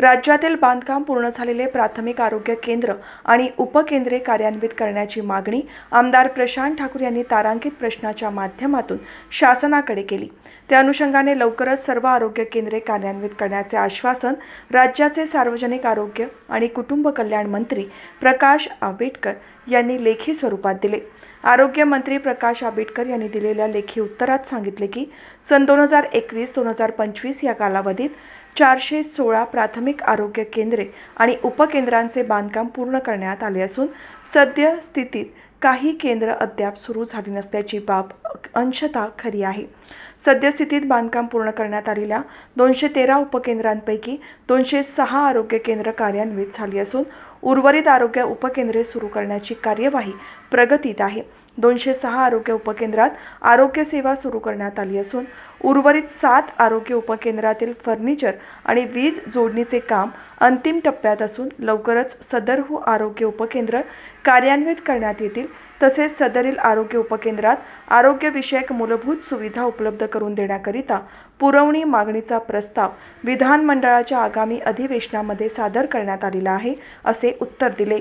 राज्यातील बांधकाम पूर्ण झालेले प्राथमिक आरोग्य केंद्र आणि उपकेंद्रे कार्यान्वित करण्याची मागणी आमदार प्रशांत ठाकूर यांनी तारांकित प्रश्नाच्या माध्यमातून शासनाकडे केली. त्या अनुषंगाने लवकरच सर्व आरोग्य केंद्रे कार्यान्वित करण्याचे आश्वासन राज्याचे सार्वजनिक आरोग्य आणि कुटुंब कल्याण मंत्री प्रकाश आंबेडकर यांनी लेखी स्वरूपात दिले. आरोग्य मंत्री प्रकाश आंबेडकर यांनी दिलेल्या लेखी उत्तरात सांगितले की सन दोन हजार एकवीस दोन हजार पंचवीस या कालावधीत चारशे सोळा प्राथमिक आरोग्य केंद्रे आणि उपकेंद्रांचे बांधकाम पूर्ण करण्यात आले असून सद्यस्थितीत काही केंद्र अद्याप सुरू झाली नसल्याची बाब अंशतः खरी आहे. सद्यस्थितीत बांधकाम पूर्ण करण्यात आलेल्या दोनशे तेरा उपकेंद्रांपैकी दोनशे सहा आरोग्य केंद्र कार्यान्वित झाली असून उर्वरित आरोग्य उपकेंद्रे सुरू करण्याची कार्यवाही प्रगतीत आहे. दोनशे सहा आरोग्य उपकेंद्रात आरोग्य सेवा सुरू करण्यात आली असून उर्वरित सात आरोग्य उपकेंद्रातील फर्निचर आणि वीज जोडणीचे काम अंतिम टप्प्यात असून लवकरच सदरहू हो आरोग्य उपकेंद्र कार्यान्वित करण्यात येतील. तसेच सदरील आरोग्य उपकेंद्रात आरोग्यविषयक मूलभूत सुविधा उपलब्ध करून देण्याकरिता पुरवणी मागणीचा प्रस्ताव विधानमंडळाच्या आगामी अधिवेशनामध्ये सादर करण्यात आलेला आहे असे उत्तर दिले.